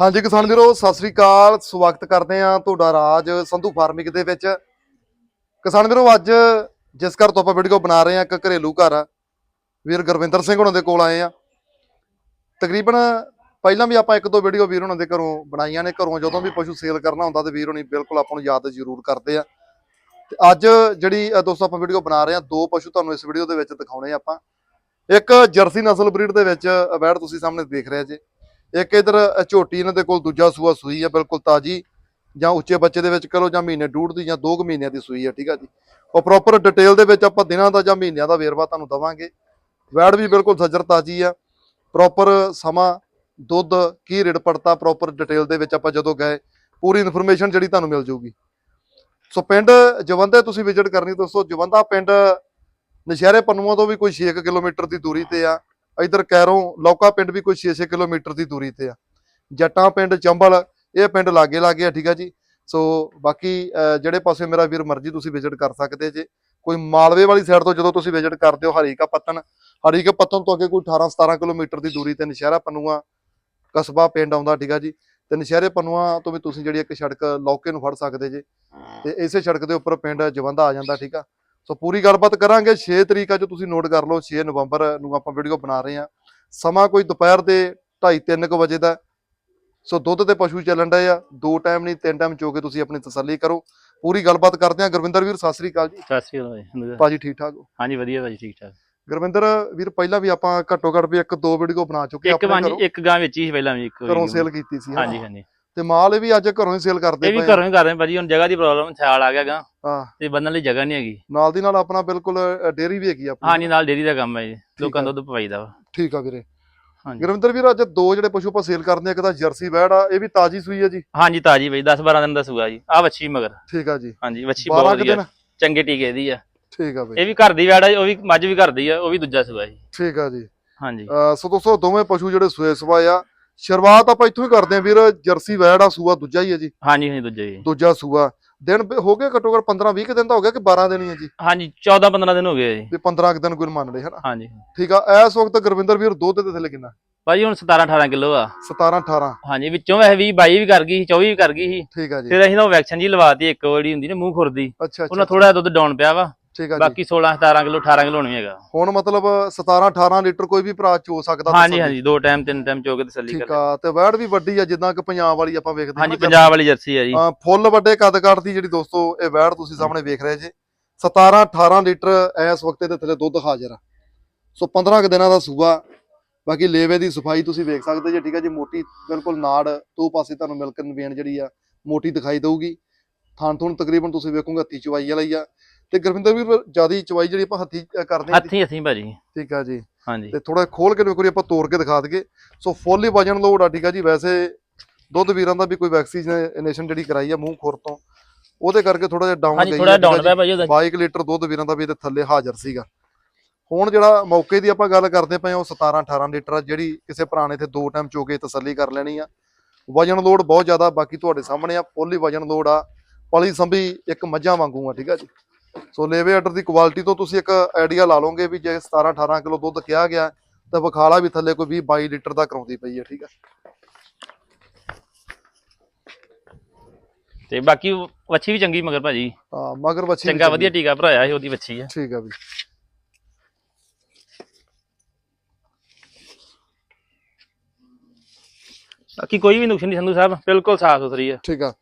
ਹਾਂਜੀ ਕਿਸਾਨ ਵੀਰੋ ਸਤਿ ਸ੍ਰੀ ਅਕਾਲ। ਸਵਾਗਤ ਕਰਦੇ ਆ ਤੁਹਾਡਾ ਰਾਜ ਸੰਧੂ ਫਾਰਮਿੰਗ ਦੇ ਵਿੱਚ। ਕਿਸਾਨ ਵੀਰੋ ਅੱਜ ਜਿਸ ਘਰ ਤੋਂ ਆਪਾਂ ਵੀਡੀਓ ਬਣਾ ਰਹੇ ਆ ਇੱਕ ਘਰੇਲੂ ਘਰ। ਆ ਵੀਰ ਗੁਰਵਿੰਦਰ ਸਿੰਘ ਉਹਨਾਂ ਦੇ ਕੋਲ ਆਏ ਆ ਤਕਰੀਬਨ ਪਹਿਲਾਂ ਵੀ ਆਪਾਂ ਇੱਕ ਦੋ ਵੀਡੀਓ ਵੀਰ ਉਹਨਾਂ ਦੇ ਘਰੋਂ ਬਣਾਈਆਂ ਨੇ। ਘਰੋਂ ਜਦੋਂ ਵੀ ਪਸ਼ੂ ਸੇਲ ਕਰਨਾ ਹੁੰਦਾ ਤੇ ਵੀਰ ਹੋਣੀ ਬਿਲਕੁਲ ਆਪਾਂ ਨੂੰ ਯਾਦ ਜ਼ਰੂਰ ਕਰਦੇ ਆ। ਤੇ ਅੱਜ ਜਿਹੜੀ ਅ, ਦੋਸਤੋ ਆਪਾਂ ਵੀਡੀਓ ਬਣਾ ਰਹੇ ਆ ਦੋ ਪਸ਼ੂ ਤੁਹਾਨੂੰ ਇਸ ਵੀਡੀਓ ਦੇ ਵਿੱਚ ਦਿਖਾਉਣੇ ਆਪਾਂ। ਇੱਕ ਜਰਸੀ ਨਸਲ ਬਰੀਡ ਦੇ ਵਿੱਚ ਵੈੜ ਤੁਸੀਂ ਸਾਹਮਣੇ ਦੇਖ ਰਹੇ ਜੇ। ਇੱਕ ਇਧਰ ਝੋਟੀ ਇਹਨਾਂ ਦੇ ਕੋਲ ਦੂਜਾ ਸੂਆ ਸੂਈ ਹੈ ਬਿਲਕੁਲ ਤਾਜੀ, ਜਾਂ ਉੱਚੇ ਬੱਚੇ ਦੇ ਵਿੱਚ ਕਰੋ, ਜਾਂ ਮਹੀਨੇ ਡੂਢ ਦੀ ਜਾਂ 2 ਮਹੀਨਿਆਂ ਦੀ ਸੂਈ ਹੈ ਠੀਕ ਆ ਜੀ। ਉਹ ਪ੍ਰੋਪਰ ਡਿਟੇਲ ਦੇ ਵਿੱਚ ਆਪਾਂ ਦਿਨਾਂ ਦਾ ਜਾਂ ਮਹੀਨਿਆਂ ਦਾ ਵੇਰਵਾ ਤੁਹਾਨੂੰ ਦਵਾਂਗੇ। ਵੈੜ ਵੀ ਬਿਲਕੁਲ ਸੱਜਰ ਤਾਜੀ ਆ ਪ੍ਰੋਪਰ ਸਮਾਂ, ਦੁੱਧ, ਕੀ ਰੇਟ ਪੜਤਾ ਪ੍ਰੋਪਰ ਡਿਟੇਲ ਦੇ ਵਿੱਚ ਆਪਾਂ ਜਦੋਂ ਗਏ, ਪੂਰੀ ਇਨਫੋਰਮੇਸ਼ਨ ਜਿਹੜੀ ਤੁਹਾਨੂੰ ਮਿਲ ਜੂਗੀ। ਸੋ ਪਿੰਡ ਜਵੰਦੇ ਤੁਸੀਂ ਵਿਜ਼ਿਟ ਕਰਨੀ, ਦੋਸਤੋ ਜਵੰਦਾ ਪਿੰਡ ਨਸ਼ਹਿਰੇ ਪੰਨੂਆਂ ਤੋਂ ਵੀ ਕੋਈ 6 ਕਿਲੋਮੀਟਰ ਦੀ ਦੂਰੀ ਤੇ ਆ। ਇਧਰ ਕੈਰੋਂ ਲੌਕਾ ਪਿੰਡ ਵੀ ਕੋਈ 6-6 ਕਿਲੋਮੀਟਰ ਦੀ ਦੂਰੀ ਤੇ ਆ। ਜੱਟਾਂ ਪਿੰਡ ਚੰਬਲ, ਇਹ ਪਿੰਡ ਲਾਗੇ ਲਾਗੇ ਆ, ਠੀਕ ਆ ਜੀ? ਸੋ ਬਾਕੀ ਜਿਹੜੇ ਪਾਸੇ ਮੇਰਾ ਵੀਰ ਮਰਜ਼ੀ ਤੁਸੀਂ ਵਿਜ਼ਿਟ ਕਰ ਸਕਦੇ ਜੇ। ਕੋਈ ਮਾਲਵੇ ਵਾਲੀ ਸਾਈਡ ਤੋਂ ਜਦੋਂ ਤੁਸੀਂ ਵਿਜ਼ਿਟ ਕਰਦੇ ਹੋ, ਹਰੀਕਾ ਪੱਤਨ ਹਰੀਕਾ ਪੱਤਨ ਤੋਂ ਅੱਗੇ ਕੋਈ 18-17 ਕਿਲੋਮੀਟਰ ਦੀ ਦੂਰੀ ਤੇ ਨਸ਼ਹਿਰਾ ਪੰਨੂਆ, ਕਸਬਾ ਪਿੰਡ ਆਉਂਦਾ, ਠੀਕ ਆ ਜੀ? ਤੇ ਨਸ਼ਹਿਰੇ ਪੰਨੂਆ ਤੋਂ ਵੀ ਤੁਸੀਂ ਜਿਹੜੀ ਇੱਕ ਸੜਕ ਲੌਕੇ ਨੂੰ ਫੜ ਸਕਦੇ ਜੇ। ਤੇ ਇਸੇ ਸੜਕ ਦੇ ਉੱਪਰ ਪਿੰਡ ਜਵੰਦਾ ਆ ਜਾਂਦਾ, ਠੀਕ ਆ? ਸੋ ਪੂਰੀ ਗੱਲਬਾਤ ਕਰਾਂਗੇ। 6 ਤਰੀਕ ਅੱਜ ਤੁਸੀਂ ਨੋਟ ਕਰ ਲਓ 6 ਨਵੰਬਰ ਨੂੰ ਆਪਾਂ ਵੀਡੀਓ ਬਣਾ ਰਹੇ ਹਾਂ। ਸਮਾਂ ਕੋਈ ਦੁਪਹਿਰ ਦੇ 2:30 3 ਵਜੇ ਦਾ। ਸੋ ਦੁੱਧ ਤੇ ਪਸ਼ੂ ਚੱਲਣ ਡਏ ਆ। ਦੋ ਟਾਈਮ ਨਹੀਂ ਤਿੰਨ ਟਾਈਮ ਚੋ ਕੇ ਤੁਸੀਂ ਆਪਣੀ ਤਸੱਲੀ ਕਰੋ। ਪੂਰੀ ਗੱਲਬਾਤ ਕਰਦੇ ਹਾਂ। ਗੁਰਵਿੰਦਰ ਵੀਰ ਸਤਿ ਸ੍ਰੀ ਅਕਾਲ ਜੀ। ਸਤਿ ਸ਼੍ਰੀ ਅਕਾਲ ਜੀ। ਭਾਜੀ ਠੀਕ ਠਾਕ ਹੋ? ਹਾਂਜੀ ਵਧੀਆ ਭਾਜੀ ਠੀਕ ਠਾਕ। ਗੁਰਵਿੰਦਰ ਵੀਰ ਪਹਿਲਾਂ ਵੀ ਆਪਾਂ ਘੱਟੋ ਘੱਟ ਵੀ ਇੱਕ ਦੋ ਵੀਡੀਓ ਬਣਾ ਚੁੱਕੇ ਘਰੋਂ। ਇੱਕ ਗਾਂ ਵਿੱਚ ਹੀ ਪਹਿਲਾਂ ਵੀ ਇੱਕ ਘਰੋਂ ਸੇਲ ਕੀਤੀ ਸੀ ਹਾਂਜੀ? ਹਾਂਜੀ। ਤੇ ਮਾਲ ਵੀ ਅੱਜ ਘਰੋਂ ਹੀ ਸੇਲ ਕਰਦੇ ਇਹ ਵੀ ਪਏ ਆ। ਘਰੋਂ ਹੀ ਕਰ ਰਹੇ ਭਾਜੀ ਹੁਣ ਜਗ੍ਹਾ ਦੀ ਪ੍ਰੋਬਲਮ ਸਿਆਲ ਆ ਗਿਆ ਗਾ। ਹਾਂ। ਤੇ ਬੰਨਣ ਲਈ ਜਗ੍ਹਾ ਨਹੀਂ ਹੈਗੀ। ਨਾਲ ਦੀ ਨਾਲ ਆਪਣਾ ਬਿਲਕੁਲ ਡੇਰੀ ਵੀ ਹੈਗੀ ਆ ਆਪਣੀ। ਹਾਂਜੀ ਨਾਲ ਡੇਰੀ ਦਾ ਕੰਮ ਹੈ ਜੀ। ਲੋਕਾਂ। ਦਾ ਦੁੱਧ ਪਵਾਈਦਾ ਵਾ। ਠੀਕ ਆ ਵੀਰੇ। ਹਾਂਜੀ ਗੁਰਵਿੰਦਰ ਵੀਰ ਅੱਜ ਦੋ ਜਿਹੜੇ ਪਸ਼ੂ ਆਪਾਂ ਸੇਲ ਕਰਦੇ ਆ ਇੱਕ ਤਾਂ ਜਰਸੀ ਵੈੜ ਆ ਇਹ ਵੀ ਤਾਜੀ ਸੂਈ ਆ ਜੀ। ਹਾਂਜੀ ਤਾਜੀ ਭਾਈ 10 12 ਦਿਨ ਦਾ ਸੂਆ ਜੀ। ਆ ਵੱਛੀ ਮਗਰ। ਠੀਕ ਆ ਜੀ। ਹਾਂਜੀ ਵੱਛੀ 12 ਬਹੁਤ ਕੁ ਵਧੀਆ। ਚੰਗੇ ਟੀਕੇ ਦੀ ਆ। ਠੀਕ ਆ ਬਈ। ਇਹ ਵੀ ਘਰ ਦੀ ਵੈੜ ਆ ਉਹ ਵੀ ਮੱਝ ਵੀ ਘਰ ਦੀ ਆ ਉਹ ਵੀ ਦੂਜਾ ਸੂਆ ਜੀ। ਠੀਕ ਆ ਜੀ। ਹਾਂਜੀ ਅਹ ਸੋ ਦੋਸਤੋ ਦੋਵੇਂ ਪਸ਼ੂ ਜਿਹੜੇ ਸੂਏ ਸਵਾਏ ਆ ਸ਼ੁਰੂਆਤ ਆਪਾਂ ਇੱਥੋਂ ਹੀ ਕਰਦੇ ਆ ਵੀਰ ਜਰਸੀ ਵੈੜ ਆ ਸੂਆ ਦੂਜਾ ਹੀ ਹੈ ਜੀ। ਹਾਂਜੀ ਹਾਂਜੀ ਦੂਜਾ ਜੀ ਦੂਜਾ ਸੂਆ। ਦਿਨ ਬ- ਹੋ ਗਏ ਘੱਟੋ ਘੱਟ 15 20 ਦਿਨ ਦਾ ਹੋ ਗਿਆ ਕਿ 12 ਦਿਨ ਹੀ ਹੈ ਜੀ? ਹਾਂਜੀ 14 15 ਦਿਨ ਹੋ ਗਏ ਜੀ। ਵੀ 15 ਕੁ ਦਿਨ ਕੋਈ ਮੰਨ ਲਏ ਹਨਾ? ਹਾਂਜੀ। ਠੀਕ ਆ ਇਸ ਵਕਤ ਗੁਰਵਿੰਦਰ ਵੀਰ ਦੁੱਧ ਦੇ ਥੱਲੇ ਕਿੰਨਾ? ਭਾਜੀ ਹੁਣ 17 18 ਕਿਲੋ ਆ। 17 18 ਹਾਂਜੀ ਵਿੱਚੋਂ ਵੈਸੇ 20 22 ਵੀ ਕਰ ਗਈ ਸੀ 24 ਵੀ ਕਰ ਗਈ ਸੀ। ਠੀਕ ਆ ਜੀ। ਫਿਰ ਅਸੀਂ ਨਾ ਵੈਕਸੀਨ ਜੀ ਲਵਾਤੀ ਇੱਕ ਜਿਹੜੀ ਹੁੰਦੀ ਨਾ ਮੂੰਹ ਖੁਰਦੀ। ਅੱਛਾ ਉਹਨਾਂ ਅੱਛਾ। ਥੋੜਾ ਦੁੱਧ ਡਾਊਨ ਪਿਆ ਵਾ। ਠੀਕ ਆ ਜੀ। ਬਾਕੀ 16 17 ਕਿਲੋ 18 ਕਿਲੋ ਨਹੀਂ ਹੈਗਾ। ਹੁਣ ਮਤਲਬ 17 18 ਲੀਟਰ ਕੋਈ ਵੀ ਭਰਾ ਚੋ ਸਕਦਾ ਹਾਂਜੀ। ਹਾਂਜੀ ਦੋ ਟਾਈਮ ਤਿੰਨ ਟਾਈਮ ਚੋ ਕੇ ਤਸੱਲੀ ਠੀਕ ਕਰ ਆ ਤੇ ਵੈੜ ਵੀ ਵੱਡੀ ਆ ਜਿੱਦਾਂ ਕਿ ਪੰਜਾਬ ਵਾਲੀ ਆਪਾਂ ਵੇਖਦੇ ਹਾਂਜੀ ਨਾ ਪੰਜਾਬ ਵਾਲੀ ਜਰਸੀ ਆ ਜੀ। ਫੁੱਲ ਵੱਡੇ ਕੱਦ ਕਾਠ ਦੀ ਜਿਹੜੀ ਦੋਸਤੋ ਇਹ ਵੈੜ ਤੁਸੀਂ ਸਾਹਮਣੇ ਵੇਖ ਰਹੇ ਜੇ। 17 18 ਲੀਟਰ ਇਸ ਵਕਤ ਦੇ ਥੱਲੇ ਦੁੱਧ ਹਾਜ਼ਰ ਆ। ਸੋ 15 ਕੁ ਦਿਨਾਂ ਦਾ ਸੂਆ ਬਾਕੀ ਲੇਵੇ ਦੀ ਸਫ਼ਾਈ ਤੁਸੀਂ ਵੇਖ ਸਕਦੇ ਜੇ ਠੀਕ ਹੈ ਜੀ ਮੋਟੀ ਬਿਲਕੁਲ ਨਾੜ ਦੋ ਪਾਸੇ ਤੁਹਾਨੂੰ ਮਿਲਕ ਨਵੇਨ ਜਿਹੜੀ ਆ ਮੋਟੀ ਦਿਖਾਈ ਦਊਗੀ। ਥਾਂ ਥੂਣ ਤਕਰੀਬਨ ਤੁਸੀਂ ਵੇਖੋਗੇ ਹੱਥੀ ਚਵਾਈ ਵਾਲਾ ਹੀ ਆ। ਤੇ ਗੁਰਵਿੰਦਰ ਵੀਰ ਜਿਆਦੀ ਚਵਾਈ ਜਿਹੜੀ ਆਪਾਂ ਹੱਥੀ ਕਰਦੇ ਹਾਂ ਹੱਥੀ ਹੱਥੀ ਭਾਜੀ। ਠੀਕ ਆ ਜੀ। ਹਾਂਜੀ। ਤੇ ਥੋੜਾ ਖੋਲ ਕੇ ਵਾਰੀ ਆਪਾਂ ਤੋੜ ਕੇ ਦਿਖਾ ਦਈਏ। ਸੋ ਫੁੱਲ ਹੀ ਵਜਨ ਲੋੜ ਆ ਠੀਕ ਆ ਜੀ। ਵੈਸੇ ਦੁੱਧ ਵੀਰਾਂ ਦਾ ਵੀ ਕੋਈ ਵੈਕਸੀਨੇਸ਼ਨ ਜਿਹੜੀ ਕਰਾਈ ਆ ਮੂੰਹ ਖੁਰ ਤੋਂ ਉਹਦੇ ਕਰਕੇ ਥੋੜਾ ਜਿਹਾ ਡਾਊਨ ਹਾਂਜੀ ਗਈ ਥੋੜਾ ਡਾਊਨ। ਪਿਆ ਭਾਜੀ ਉਹਦਾ। 22 ਲੀਟਰ ਦੁੱਧ ਵੀਰਾਂ ਦਾ ਵੀ ਇਹਦੇ ਥੱਲੇ ਹਾਜ਼ਰ ਸੀਗਾ। ਹੁਣ ਜਿਹੜਾ ਮੌਕੇ ਦੀ ਆਪਾਂ ਗੱਲ ਕਰਦੇ ਪਏ ਉਹ 17 18 ਲੀਟਰ ਆ ਜਿਹੜੀ ਕਿਸੇ ਭਰਾ ਨੇ ਇੱਥੇ ਦੋ ਟਾਈਮ ਚੋ ਕੇ ਤਸੱਲੀ ਕਰ ਲੈਣੀ ਆ। ਵਜਨ ਲੋਡ ਬਹੁਤ ਜ਼ਿਆਦਾ ਬਾਕੀ ਤੁਹਾਡੇ ਸਾਹਮਣੇ ਆ ਫੁੱਲ ਹੀ ਵਜਨ ਲੋਡ ਆ। ਪਲੀ ਸੰਭੀ ਇੱਕ ਮੱਝਾਂ ਵਾਂਗੂ ਆ ਠੀਕ ਆ ਜੀ। ਸੋ ਲੇਵੇ ਆਰਡਰ ਦੀ ਕੁਆਲਿਟੀ ਤੋਂ ਤੁਸੀਂ ਇੱਕ ਆਈਡੀਆ ਲਾ ਲਓਗੇ ਵੀ ਜੇ 17 18 ਕਿਲੋ ਦੁੱਧ ਕਿਹਾ ਗਿਆ ਤਾਂ ਵਿਖਾਲਾ ਵੀ ਥੱਲੇ ਕੋਈ 20 22 ਲੀਟਰ ਦਾ ਕਰਾਉਂਦੀ ਪਈ ਆ ਠੀਕ ਆ ਤੇ ਬਾਕੀ ਵੱਛੀ ਵੀ ਚੰਗੀ ਮਗਰ ਭਾਜੀ। ਹਾਂ ਮਗਰ ਬੱਚੀ ਵੀ ਚੰਗਾ। ਵਧੀਆ ਟੀਕਾ ਭਰਾਇਆ ਸੀ ਉਹਦੀ ਵੱਛੀ ਆ। ਠੀਕ ਆ ਵੀ। ਬਾਕੀ ਕੋਈ ਵੀ ਨੁਕਸ ਨਹੀਂ ਸੰਧੂ ਸਾਹਿਬ ਬਿਲਕੁਲ ਸਾਫ਼ ਸੁਥਰੀ ਆ। ਠੀਕ ਆ।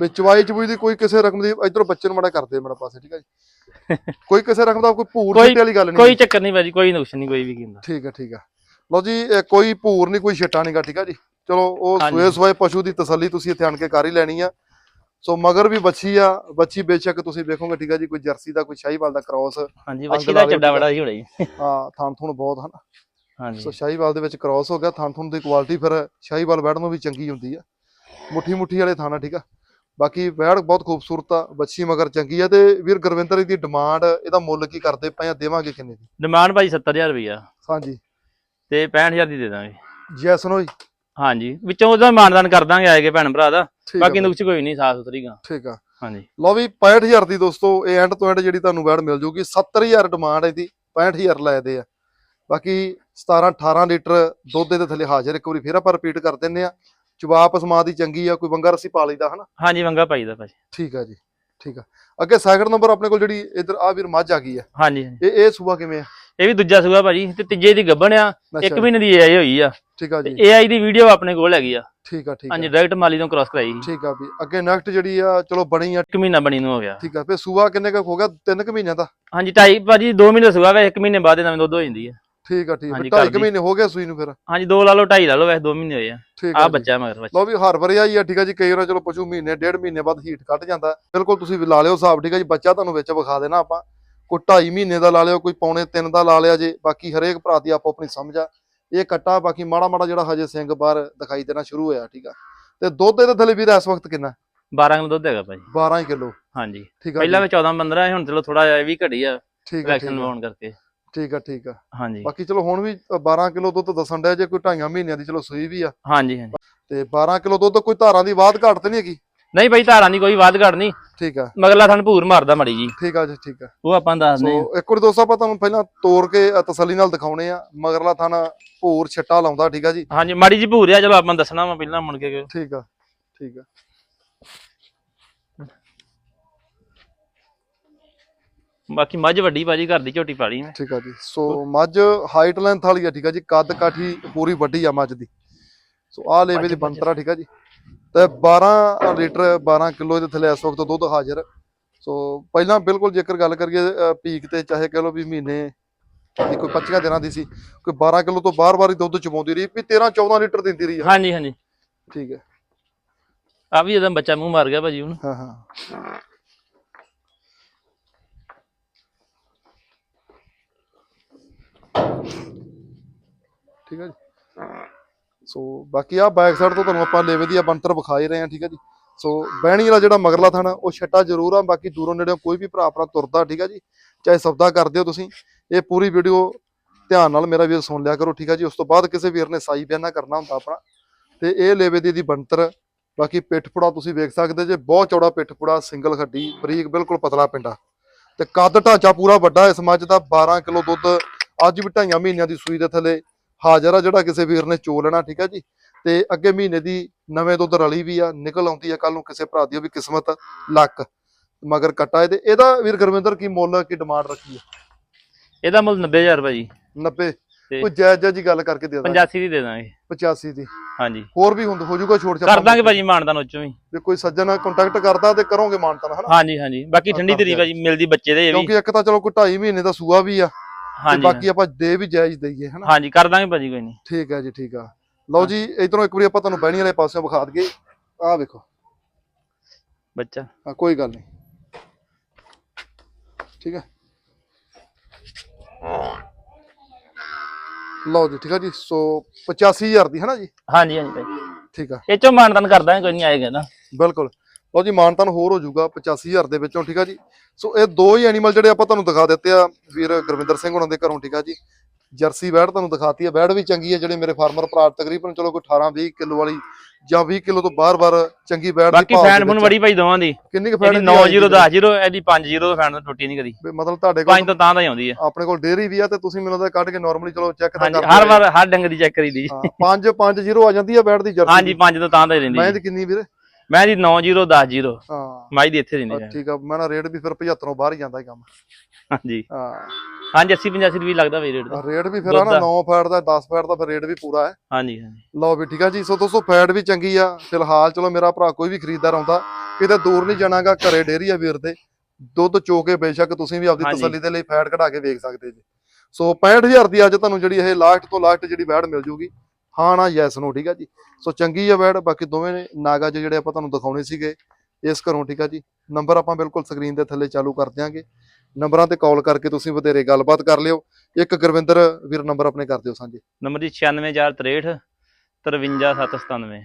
ਵੀ ਚਵਾਈ ਚਬੂਈ ਦੀ ਕੋਈ ਕਿਸੇ ਰਕਮ ਦੀ ਇਧਰੋਂ ਬੱਚੇ ਨੂੰ ਮੜਾ ਕਰਦੇ ਮੇਰਾ ਪਾਸੇ ਠੀਕ ਆ ਜੀ? ਕੋਈ ਕਿਸੇ ਰਕਮ ਦਾ ਕੋਈ ਭੂਰ ਛਿੱਟੇ ਵਾਲੀ ਗੱਲ ਨਹੀਂ ਕੋਈ ਚੱਕਰ ਨਹੀਂ ਭਾਜੀ ਕੋਈ ਨੁਕਸ ਨਹੀਂ ਕੋਈ ਵੀ ਕੀਤਾ ਠੀਕ ਆ ਠੀਕ ਆ। ਲਓ ਜੀ ਕੋਈ ਭੂਰ ਨਹੀਂ ਕੋਈ ਛਿੱਟਾ ਨਹੀਂਗਾ ਠੀਕ ਆ ਜੀ? ਚਲੋ ਉਹ। ਸੋਏ ਸੋਏ ਪਸ਼ੂ ਦੀ ਤਸੱਲੀ ਤੁਸੀਂ ਇੱਥੇ ਆਣ ਕੇ ਕਰ ਹੀ ਲੈਣੀ ਆ। ਸੋ ਮਗਰ ਵੀ ਬੱਚੀ ਆ ਬੱਚੀ ਬੇਸ਼ੱਕ ਤੁਸੀਂ ਵੇਖੋਗੇ ਠੀਕ ਆ ਜੀ ਕੋਈ ਜਰਸੀ ਦਾ ਕੋਈ ਸ਼ਾਹੀਵਾਲ ਦਾ ਕ੍ਰਾਸ ਹਾਂਜੀ ਲਾ ਦਾ ਚੱਡਾ। ਬੜਾ ਹੀ ਹੋਣਾ ਜੀ। ਹਾਂ ਥਣ ਥੁਣ ਬਹੁਤ ਹਨ। ਹਾਂਜੀ। ਸੋ ਸ਼ਾਹੀਵਾਲ ਦੇ ਵਿੱਚ ਕ੍ਰਾਸ ਹੋ ਗਿਆ ਥਣ ਥੁਣ ਦੀ ਕੁਆਲਿਟੀ ਫਿਰ ਸ਼ਾਹੀਵਾਲ ਬੈੜ ਨੂੰ ਵੀ ਚੰਗੀ ਹੁੰਦੀ ਆ। ਮੁੱਠੀ ਮੁੱਠੀ ਵਾਲੇ ਥਾਣਾ ਠੀਕ ਆ। ਬਾਕੀ ਬੈੜ ਬਹੁਤ ਖੂਬਸੂਰਤ ਆ ਬੱਚੀ ਮਗਰ ਚੰਗੀ ਆ ਤੇ ਵੀਰ ਗੁਰਵਿੰਦਰ ਦੀ ਡਿਮਾਂਡ ਇਹਦਾ ਮੁੱਲ ਕੀ ਕਰਦੇ ਪਏ ਆ ਦੇਵਾਂਗੇ ਕਿੰਨੇ ਦੀ? ਡਿਮਾਂਡ ਭਾਜੀ 70000 ਰੁਪਈਆ। ਹਾਂਜੀ। ਤੇ 65000 ਦੀ ਦੇ ਦਾਂਗੇ। ਜੈਸ ਨੋ ਜੀ। ਹਾਂਜੀ। ਵਿੱਚੋਂ ਉਹਦਾ ਮਾਨਦਾਨ ਕਰ ਦਾਂਗੇ ਆਏਗੇ ਭੈਣ ਭਰਾ ਦਾ। ਬਾਕੀ ਨੁਕਸ ਕੋਈ ਨਹੀਂ ਸਾਫ਼ ਸੁਥਰੀ ਗਾ। ਠੀਕ ਆ। ਹਾਂਜੀ। ਲਓ ਵੀ 65000 ਦੀ ਦੋਸਤੋ ਇਹ ਐਂਡ ਤੋਂ ਐਂਡ ਜਿਹੜੀ ਤੁਹਾਨੂੰ ਵੈੜ ਮਿਲ ਜੂਗੀ 70000 ਡਿਮਾਂਡ ਇਹਦੀ 65000 ਲੈਦੇ ਆ। ਬਾਕੀ 17 18 ਲੀਟਰ ਦੁੱਧ ਦੇ ਥੱਲੇ ਹਾਜ਼ਰ ਇੱਕ ਵਾਰੀ ਫੇਰ ਆਪਾਂ ਰਿਪੀਟ ਕਰ ਦਿੰਨੇ ਆ। ਜਵਾਬ ਸਮਾਂ ਦੀ ਚੰਗੀ ਆ ਕੋਈ ਵੰਗਾ ਰੱਸੀ ਪਾ ਲਈਦਾ ਹਨਾ? ਹਾਂਜੀ ਵੰਗਾ ਪਾਈ ਦਾ ਭਾਜੀ ਠੀਕ ਆ ਜੀ ਠੀਕ ਆ। ਅੱਗੇ ਸੈਕਿੰਡ ਨੰਬਰ ਆਪਣੇ ਕੋਲ ਜਿਹੜੀ ਇਧਰ ਆ ਵੀਰ ਮੱਝ ਆ ਗਈ ਆ। ਹਾਂਜੀ। ਇਹ ਇਹ ਸੂਆ ਕਿਵੇਂ ਆ? ਇਹ ਵੀ ਦੂਜਾ ਸੂਆ ਭਾਜੀ ਤੇ ਤੀਜੇ ਦੀ ਗੱਭਣ ਆ ਇੱਕ ਮਹੀਨੇ ਦੀ ਏਆਈ ਹੋਈ ਆ। ਠੀਕ ਆ ਜੀ। ਏਆਈ ਦੀ ਵੀਡੀਓ ਆਪਣੇ ਕੋਲ ਹੈਗੀ ਆ। ਠੀਕ ਆ ਠੀਕ ਆ। ਹਾਂਜੀ ਡਾਇਰੈਕਟ ਮਾਲੀ ਤੋਂ ਕ੍ਰਾਸ ਕਰਾਈ। ਠੀਕ ਆ ਵੀ ਅੱਗੇ ਨੈਕਸਟ ਜਿਹੜੀ ਆ ਚਲੋ ਬਣੀ ਆ। ਇੱਕ ਮਹੀਨਾ ਬਣੀ ਨੂੰ ਹੋ ਗਿਆ। ਠੀਕ ਆ ਫੇ ਸੂਆ ਕਿੰਨੇ ਕੁ ਹੋ ਗਿਆ? ਤਿੰਨ ਕੁ ਮਹੀਨਿਆਂ ਦਾ? ਹਾਂਜੀ ਢਾਈ ਭਾਜੀ 2 ਮਹੀਨੇ ਸੂਆ ਵੇ ਇੱਕ ਮਹੀਨੇ ਬਾਅਦ ਇਹਨਾਂ ਦੁੱਧ ਹੋ ਜਾਂਦੀ ਆ। ਠੀਕ ਆ ਠੀਕ ਆ। ਹਾਂਜੀ, ਢਾਈ ਘਰ ਦੀ। ਮਹੀਨੇ ਹੋ ਗਏ ਸੂਈ ਨੂੰ ਫਿਰ। ਹਾਂਜੀ 2 ਲਾ ਲਓ ਢਾਈ ਲਾ ਲਓ ਵੈਸੇ 2 ਮਹੀਨੇ ਹੋਏ ਆ। ਠੀਕ ਆ ਆ ਜੀ। ਬੱਚਾ ਮਗਰ ਬੱਚਾ। ਲਓ ਵੀ ਹਰ ਵਾਰੀ ਆਈ ਆ ਠੀਕ ਆ ਜੀ। ਕਈ ਵਾਰ ਚਲੋ ਪਸ਼ੂ ਮਹੀਨੇ ਡੇਢ ਮਹੀਨੇ ਬਾਅਦ ਹੀਟ ਕੱਢ ਜਾਂਦਾ। ਬਿਲਕੁਲ ਤੁਸੀਂ ਵੀ ਲਾ ਲਿਓ ਹਿਸਾਬ ਠੀਕ ਆ ਜੀ। ਬੱਚਾ ਤੁਹਾਨੂੰ ਵਿੱਚ ਵਿਖਾ ਦੇਣਾ ਆਪਾਂ। ਕੋਈ 2.5 ਮਹੀਨੇ ਦਾ ਲਾ ਲਿਓ ਕੋਈ ਪੌਣੇ 3 ਦਾ ਲਾ ਲਿਆ ਜੇ। ਬਾਕੀ ਹਰੇਕ ਭਰਾ ਦੀ ਆਪੋ ਆਪਣੀ ਸਮਝ ਆ। ਇਹ ਕੱਟਾ ਬਾਕੀ ਮਾੜਾ ਮਾੜਾ ਜਿਹੜਾ ਹਜੇ ਸਿੰਘ ਬਾਹਰ ਦਿਖਾਈ ਦੇਣਾ ਸ਼ੁਰੂ ਹੋਇਆ ਠੀਕ ਆ। ਤੇ ਦੁੱਧ ਇਹਦੇ ਥੱਲੇ ਵੀਰ ਇਸ ਵਕਤ ਕਿੰਨਾ? 12 ਕਿਲੋ ਦੁੱਧ ਹੈਗਾ ਭਾਜੀ। 12 ਕਿਲੋ। ਹਾਂਜੀ। ਠੀਕ ਆ ਪਹਿਲਾਂ ਵੀ 14 15 ਹੁਣ ਚਲੋ ਥੋੜਾ ਜਿਹਾ ਇਹ ਵੀ ਘਟੀ ਆ। ਠੀਕ ਆ ਠੀਕ ਇਲੈਕਸ਼ਨ ਆ। ਹੋਣ ਕਰਕੇ। ਠੀਕ ਆ ਠੀਕ ਆ। ਹਾਂਜੀ। ਬਾਕੀ ਚਲੋ ਹੁਣ ਵੀ 12 ਕਿਲੋ ਦੁੱਧ ਦੱਸਣ ਡਿਆ ਜੇ ਕੋਈ ਢਾਈਆਂ ਮਹੀਨਿਆਂ ਦੀ ਚਲੋ ਸੂਈ ਵੀ ਆ। ਹਾਂਜੀ ਹਾਂਜੀ। ਤੇ 12 ਕਿਲੋ ਦੁੱਧ ਕੋਈ ਧਾਰਾਂ ਦੀ ਬਾਤ ਘੱਟ ਤੇ ਨਹੀਂ ਹੈਗੀ? ਨਹੀਂ ਭਾਈ ਧਾਰਾਂ ਦੀ ਕੋਈ ਵਾਧ ਘੜ ਨਹੀਂ। ਠੀਕ ਆ। ਮਗਲਾ ਥਣ ਭੂਰ ਮਾਰਦਾ ਮੜੀ ਜੀ। ਠੀਕ ਆ ਜੀ ਠੀਕ ਆ। ਉਹ ਆਪਾਂ ਦੱਸਦੇ ਸੋ ਇੱਕ ਵਾਰ ਦੋਸਤੋ ਆਪਾਂ ਤੁਹਾਨੂੰ ਪਹਿਲਾਂ ਤੋੜ ਕੇ ਤਸੱਲੀ ਨਾਲ ਦਿਖਾਉਣੇ ਆ। ਮਗਰਲਾ ਥਣ ਭੂਰ ਛੱਟਾ ਲਾਉਂਦਾ ਠੀਕ ਆ ਜੀ। ਹਾਂਜੀ ਮਾੜੀ ਜੀ ਭੂਰ ਆ ਚਲੋ ਆਪਾਂ ਦੱਸਣਾ ਵਾ ਪਹਿਲਾਂ ਮੁੜ ਕੇ। ਠੀਕ ਆ ਠੀਕ ਆ। ਬਾਕੀ ਮੱਝ ਵੱਡੀ ਭਾਜੀ ਘਰ ਦੀ ਝੋਟੀ ਪਾਲੀ ਮੈਂ। ਠੀਕ ਆ ਜੀ। ਸੋ ਮੱਝ ਹਾਈਟ ਲੈਂਥ ਵਾਲੀ ਆ ਠੀਕ ਆ ਜੀ। ਕੱਦ ਕਾਠੀ ਪੂਰੀ ਵੱਡੀ ਆ ਮੱਝ ਦੀ। ਸੋ ਆ ਲੇਵੇ ਦੀ। ਬੰਤਰਾ ਠੀਕ ਆ ਜੀ। ਤੇ 12 ਲੀਟਰ 12 ਕਿਲੋ ਦੇ ਥੱਲੇ ਇਸ ਵਕਤ ਦੁੱਧ ਹਾਜ਼ਰ। ਸੋ ਪਹਿਲਾਂ ਬਿਲਕੁਲ ਜੇਕਰ ਗੱਲ ਕਰੀਏ ਪੀਕ ਤੇ ਚਾਹੇ ਕਹ ਲਓ ਵੀ ਮਹੀਨੇ ਦੀ ਕੋਈ 25 ਦਿਨਾਂ ਦੀ ਸੀ ਕੋਈ 12 ਕਿਲੋ ਤੋਂ ਬਾਰ-ਬਾਰ ਹੀ ਦੁੱਧ ਚਵਾਉਂਦੀ ਰਹੀ ਵੀ 13 14 ਲੀਟਰ ਦਿੰਦੀ ਰਹੀ ਹਾਂਜੀ ਹਾਂਜੀ। ਠੀਕ ਹੈ ਆ ਵੀ ਇਹਦਾ ਬੱਚਾ ਮੂੰਹ ਮਾਰ ਗਿਆ ਭਾਜੀ ਹੁਣ। ਹਾਂ ਹਾਂ। ਠੀਕ ਹੈ ਜੀ। ਸੋ ਬਾਕੀ ਆ ਬੈਕ ਸਾਈਡ ਤੋਂ ਤੁਹਾਨੂੰ ਆਪਾਂ ਲੇਵੇ ਦੀ ਆ ਬੰਤਰ ਵਿਖਾ ਹੀ ਰਹੇ ਹਾਂ, ਠੀਕ ਹੈ ਜੀ। ਸੋ ਬਹਿਣੀ ਵਾਲਾ ਜਿਹੜਾ ਮਗਰਲਾ ਥਾਣਾ ਉਹ ਛੱਟਾ ਜ਼ਰੂਰ ਆ, ਬਾਕੀ ਦੂਰੋਂ ਨੇੜਿਓਂ ਕੋਈ ਵੀ ਭਰਾ ਆਪਣਾ ਤੁਰਦਾ, ਠੀਕ ਹੈ ਜੀ। ਚਾਹੇ ਸੌਦਾ ਕਰਦੇ ਹੋ ਤੁਸੀਂ, ਇਹ ਪੂਰੀ ਵੀਡੀਓ ਧਿਆਨ ਨਾਲ ਮੇਰਾ ਵੀਰ ਸੁਣ ਲਿਆ ਕਰੋ, ਠੀਕ ਹੈ ਜੀ। ਉਸ ਤੋਂ ਬਾਅਦ ਕਿਸੇ ਵੀਰ ਨੇ ਸਾਈ ਬਿਆਨਾ ਕਰਨਾ ਹੁੰਦਾ ਆਪਣਾ। ਤੇ ਇਹ ਲੇਵੇ ਦੀ ਦੀ ਬੰਤਰ ਬਾਕੀ ਪਿੱਠ ਪੁੜਾ ਤੁਸੀਂ ਵੇਖ ਸਕਦੇ ਜੇ, ਬਹੁਤ ਚੌੜਾ ਪਿੱਠ ਪੁੜਾ ਸਿੰਗਲ ਹੱਡੀ ਬਰੀਕ, ਬਿਲਕੁਲ ਪਤਲਾ ਪਿੰਡਾ। ਤੇ ਕੱਦ ਢਾਂਚਾ ਪੂਰਾ ਵੱਡਾ ਇਸ ਮੱਝ ਦਾ 12 ਕਿਲੋ ਦੁੱਧ ਅੱਜ ਵੀ ਢਾਈਆਂ ਮਹੀਨਿਆਂ ਦੀ ਸੂਈ ਦੇ ਥੱਲੇ ਹਾਜ਼ਰ ਆ ਜਿਹੜਾ ਕਿਸੇ ਵੀਰ ਨੇ ਚੋ ਲੈਣਾ ਠੀਕ ਹੈ ਜੀ? ਤੇ ਅੱਗੇ ਮਹੀਨੇ ਦੀ ਨਵੇਂ ਦੁੱਧ ਰਲੀ ਵੀ ਆ ਨਿਕਲ ਆਉਂਦੀ ਆ ਕੱਲ ਨੂੰ ਕਿਸੇ ਭਰਾ ਦੀ ਉਹ ਵੀ ਕਿਸਮਤ ਲੱਕ ਮਗਰ ਕੱਟਾ ਇਹਦੇ। ਇਹਦਾ ਵੀਰ ਗੁਰਵਿੰਦਰ ਕੀ ਮੁੱਲ ਕੀ ਡਿਮਾਂਡ ਰੱਖੀ ਹੈ ਇਹਦਾ ਮੁੱਲ 90000 ਭਾਜੀ 90 ਤੇ- ਕੋਈ ਜਾਇਜ਼ ਜਾਇਜ਼ ਜੀ ਗੱਲ ਕਰਕੇ ਦੇ ਦਾਂ 85 ਦੀ ਦੇ ਦਾਂਗੇ। 85 ਦੀ। ਹਾਂਜੀ। ਹੋਰ ਵੀ ਹੁੰਦਾ ਹੋ ਜਾਊਗਾ ਛੋਟ ਕਰ ਦਾਂਗੇ ਭਾਜੀ ਮਾਨਦਾਨ ਉੱਚੋਂ ਵੀ। ਜੇ ਕੋਈ ਸੱਜਣ ਕੰਟੈਕਟ ਕਰਦਾ ਤੇ ਕਰੋਗੇ ਮਾਨਤਨ ਹਨਾ? ਹਾਂਜੀ ਹਾਂਜੀ। ਬਾਕੀ ਠੰਡੀ ਤੇਰੀ। ਭਾਜੀ ਮਿਲਦੀ ਬੱਚੇ ਦੇ ਇਹ ਵੀ। ਕਿਉਂਕਿ ਇੱਕ ਤਾਂ ਚਲੋ ਕੋਈ 2.5 ਮਹੀਨੇ ਦਾ ਸੂਆ ਵੀ ਆ। ਤੇ ਹਾਂਜੀ ਬਾਕੀ ਆਪਾਂ ਦੇ ਵੀ ਜਾਇਜ਼ ਦਈਏ ਹਨਾ? ਹਾਂਜੀ ਕਰ ਦਾਂਗੇ ਭਾਜੀ ਕੋਈ ਨਹੀਂ। ਠੀਕ ਹੈ ਜੀ ਠੀਕ ਆ। ਲਓ ਜੀ ਇਧਰੋਂ ਇੱਕ ਵਾਰੀ ਆਪਾਂ ਤੁਹਾਨੂੰ ਬਹਿਣੀ ਵਾਲੇ ਪਾਸਿਓਂ ਵਿਖਾ ਦਈਏ। ਆਹ ਵੇਖੋ। ਬੱਚਾ। ਹਾਂ ਕੋਈ ਗੱਲ ਨਹੀਂ। ਠੀਕ ਹੈ ਲਓ ਜੀ ਠੀਕ ਆ ਜੀ ਸੋ 85000 ਦੀ ਹੈ ਨਾ ਜੀ? ਹਾਂਜੀ ਹਾਂਜੀ ਭਾਜੀ। ਠੀਕ ਆ। ਇਹ ਚੋਂ ਮਾਨਦਾਨ ਕਰ ਦਾਂਗੇ ਕੋਈ ਨਹੀਂ ਆਏਗਾ ਨਾ। ਬਿਲਕੁਲ। ਲਓ ਜੀ ਮਾਨਤਨ ਹੋਰ ਹੋ ਜਾਊਗਾ 85000 ਦੇ ਵਿੱਚੋਂ ਠੀਕ ਆ ਜੀ? ਸੋ ਇਹ ਦੋ ਹੀ ਐਨੀਮਲ ਜਿਹੜੇ ਆਪਾਂ ਤੁਹਾਨੂੰ ਦਿਖਾ ਦਿੱਤੇ ਆ ਵੀਰ ਗੁਰਵਿੰਦਰ ਸਿੰਘ ਉਹਨਾਂ ਦੇ ਘਰੋਂ ਠੀਕ ਆ ਜੀ? ਜਰਸੀ ਵੈੜ ਤੁਹਾਨੂੰ ਦਿਖਾਤੀ ਆ ਵੈੜ ਵੀ ਚੰਗੀ ਹੈ ਜਿਹੜੇ ਮੇਰੇ ਫਾਰਮਰ ਭਰਾ ਤਕਰੀਬਨ ਚਲੋ ਕੋਈ 18 20 ਕਿਲੋ ਵਾਲੀ ਜਾਂ 20 ਕਿਲੋ ਤੋਂ ਬਾਰ-ਬਾਰ ਚੰਗੀ ਵੈੜ ਦੀ ਬਾਕੀ ਦੇ ਫੈਨ ਫੁਨ ਵਿੱਚ। ਬੜੀ ਭਾਈ ਦੋਵਾਂ ਦੀ। ਕਿੰਨੀ ਕੁ ਇਹਦੀ 90 10 ਇਹਦੀ 50 ਤੋਂ ਫੈਨ ਟੁੱਟੀ ਨਹੀਂ ਕਦੀ। ਮਤਲਬ ਤੁਹਾਡੇ ਪੰਜ ਕੋਲ ਤੋਂ ਤਾਂ ਦਾ ਹੀ ਆਉਂਦੀ ਹੈ ਆਪਣੇ ਕੋਲ ਡੇਅਰੀ ਵੀ ਆ ਤੇ ਤੁਸੀਂ ਮੈਨੂੰ ਉਹਦਾ ਕੱਢ ਕੇ ਨਾਰਮਲੀ ਚਲੋ ਚੈੱਕ ਤਾਂ ਕਰਦੇ ਹਰ ਵਾਰ ਹਰ ਡੰਗ ਦੀ ਚੈੱਕ ਕਰੀਦੀ। ਹਾਂ 5 5 0 ਆ ਜਾਂਦੀ ਆ ਵੈੜ ਦੀ ਜਰਸੀ ਹਾਂਜੀ 5 ਤੋਂ ਤਾਂ ਦਾ ਹੀ ਮੈਂ ਰਹਿੰਦੀ ਇਹਦੀ ਕਿੰਨੀ ਵੀਰੇ? ਮੈਂ ਦੀ 90 10 ਹਾਂ। ਮਾਈ ਦੀ ਇੱਥੇ ਰਹਿੰਦੀ। ਹੈ ਠੀਕ ਆ ਮੈਂ ਨਾ ਰੇਟ ਵੀ ਫਿਰ 75 ਬਾਹਰ ਹੀ ਜਾਂਦਾ ਹੀ ਕੰਮ। ਹਾਂਜੀ। ਹਾਂ। ਹਾਂਜੀ 80 85 ਰੁਪਏ ਲੱਗਦਾ ਵੇ ਰੇਟ ਦਾ। ਰੇਟ ਵੀ ਫਿਰ ਆ ਨਾ ਦੁੱਧ ਦਾ। 9 ਫੈਟ ਦਾ 10 ਫੈਟ ਦਾ ਫਿਰ ਰੇਟ ਵੀ ਪੂਰਾ ਹੈ। ਹਾਂਜੀ ਹਾਂਜੀ। ਲਓ ਵੀ ਠੀਕ ਆ ਜੀ ਸੋ ਦੋਸਤੋ ਫੈਟ ਵੀ ਚੰਗੀ ਆ। ਫਿਲਹਾਲ ਚਲੋ ਮੇਰਾ ਭਰਾ ਕੋਈ ਵੀ ਖਰੀਦਦਾਰ ਆਉਂਦਾ ਕਿਤੇ ਦੂਰ ਨਹੀਂ ਜਾਣਾਗਾ ਘਰੇ ਡੇਰੀ ਆ ਵੀਰ ਦੇ। ਦੁੱਧ ਚੋ ਕੇ ਬੇਸ਼ੱਕ ਤੁਸੀਂ ਵੀ ਆਪਦੀ। ਤਸੱਲੀ ਦੇ ਲਈ ਫੈਟ ਕਢਾ ਕੇ ਵੇਖ ਸਕਦੇ ਜੀ। ਸੋ 65000 ਦੀ ਅੱਜ ਤੁਹਾਨੂੰ ਜਿਹੜੀ ਇਹ ਲਾਸਟ ਤੋਂ ਲਾਸਟ ਜਿਹੜੀ ਵੈੜ ਮਿਲ ਜੂਗੀ ਹਾਂ ਨਾ ਯੈਸ ਨੋ ਠੀਕ ਆ ਜੀ। ਸੋ ਚੰਗੀ ਆ ਵੈੜ ਬਾਕੀ ਦੋਵੇਂ ਨੇ ਨਾਗਾ ਜਿਹੜੇ ਆਪਾਂ ਤੁਹਾਨੂੰ ਦਿਖਾਉਣੇ ਸੀਗੇ ਇਸ ਘਰੋਂ ਠੀਕ ਆ ਜੀ। ਨੰਬਰ ਆਪਾਂ ਬਿਲਕੁਲ ਸਕਰੀਨ ਦੇ ਥੱਲੇ ਚਾਲੂ ਕਰ ਦਿਆਂਗੇ। ਨੰਬਰਾਂ ਤੇ ਕਾਲ ਕਰਕੇ ਤੁਸੀਂ ਵਧੇਰੇ ਗੱਲਬਾਤ ਕਰ ਲਿਓ। ਇੱਕ ਗੁਰਵਿੰਦਰ ਵੀਰ ਨੰਬਰ ਆਪਣੇ ਕਰ ਦਿਓ ਸਾਂਝੇ। ਨੰਬਰ ਜੀ 96063 53797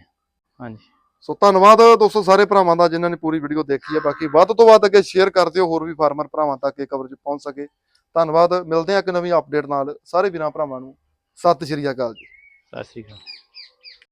ਹਾਂਜੀ। ਸੋ ਧੰਨਵਾਦ ਦੋਸਤੋ ਸਾਰੇ ਭਰਾਵਾਂ ਦਾ ਜਿਨ੍ਹਾਂ ਨੇ ਪੂਰੀ ਵੀਡੀਓ ਦੇਖੀ ਹੈ ਬਾਕੀ ਵੱਧ ਤੋਂ ਵੱਧ ਅੱਗੇ ਸ਼ੇਅਰ ਕਰ ਦਿਓ ਹੋਰ ਵੀ ਫਾਰਮਰ ਭਰਾਵਾਂ ਤੱਕ ਇਹ ਕਵਰੇਜ ਪਹੁੰਚ ਸਕੇ। ਧੰਨਵਾਦ ਮਿਲਦੇ ਹਾਂ ਇੱਕ ਨਵੀਂ ਅਪਡੇਟ ਨਾਲ। ਸਾਰੇ ਵੀਰਾਂ ਭਰਾਵਾਂ ਨੂੰ ਸਤਿ ਸ਼੍ਰੀ ਅਕਾਲ ਜੀ। ਸਤਿ ਸ਼੍ਰੀ ਅਕਾਲ